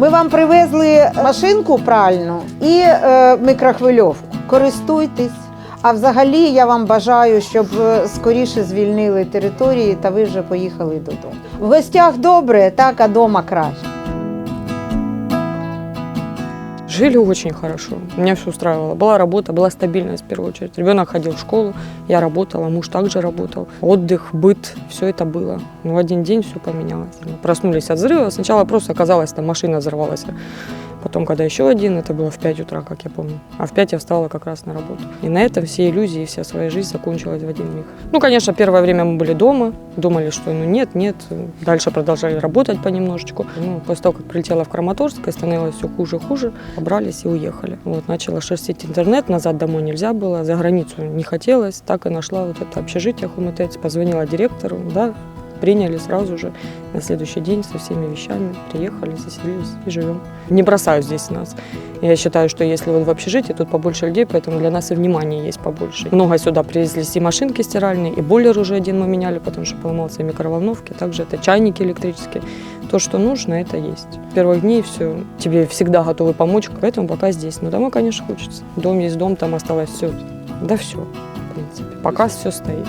Ми вам привезли машинку пральну і е, мікрохвильовку. Користуйтесь. А взагалі я вам бажаю, щоб е, скоріше звільнили території та ви вже поїхали додому. В гостях добре, так, а дома краще. Жили очень хорошо. Меня все устраивало. Была работа, была стабильность в первую очередь. Ребенок ходил в школу, я работала, муж также работал. Отдых, быт, все это было. Но в один день все поменялось. Проснулись от взрыва. Сначала просто оказалось, там машина взорвалась. Потом, когда еще один, это было в 5 утра, как я помню. А в 5 я встала как раз на работу. И на этом все иллюзии, вся своя жизнь закончилась в один миг. Ну, конечно, первое время мы были дома, думали, что ну нет, нет. Дальше продолжали работать понемножечку. Ну, после того, как прилетела в Краматорск, и становилось все хуже хуже, собрались и уехали. Вот, начала шерстить интернет, назад домой нельзя было, за границу не хотелось. Так и нашла вот это общежитие Хумутец, позвонила директору, да, приняли сразу же на следующий день со всеми вещами, приехали, заселились и живем. Не бросают здесь нас. Я считаю, что если вот в общежитии, тут побольше людей, поэтому для нас и внимания есть побольше. Много сюда привезлись и машинки стиральные, и бойлер уже один мы меняли, потому что поломался и микроволновки, также это чайники электрические. То, что нужно, это есть. Первых дней все, тебе всегда готовы помочь, поэтому пока здесь. Но домой, конечно, хочется. Дом есть дом, там осталось все. Да все, в принципе. Пока все стоит.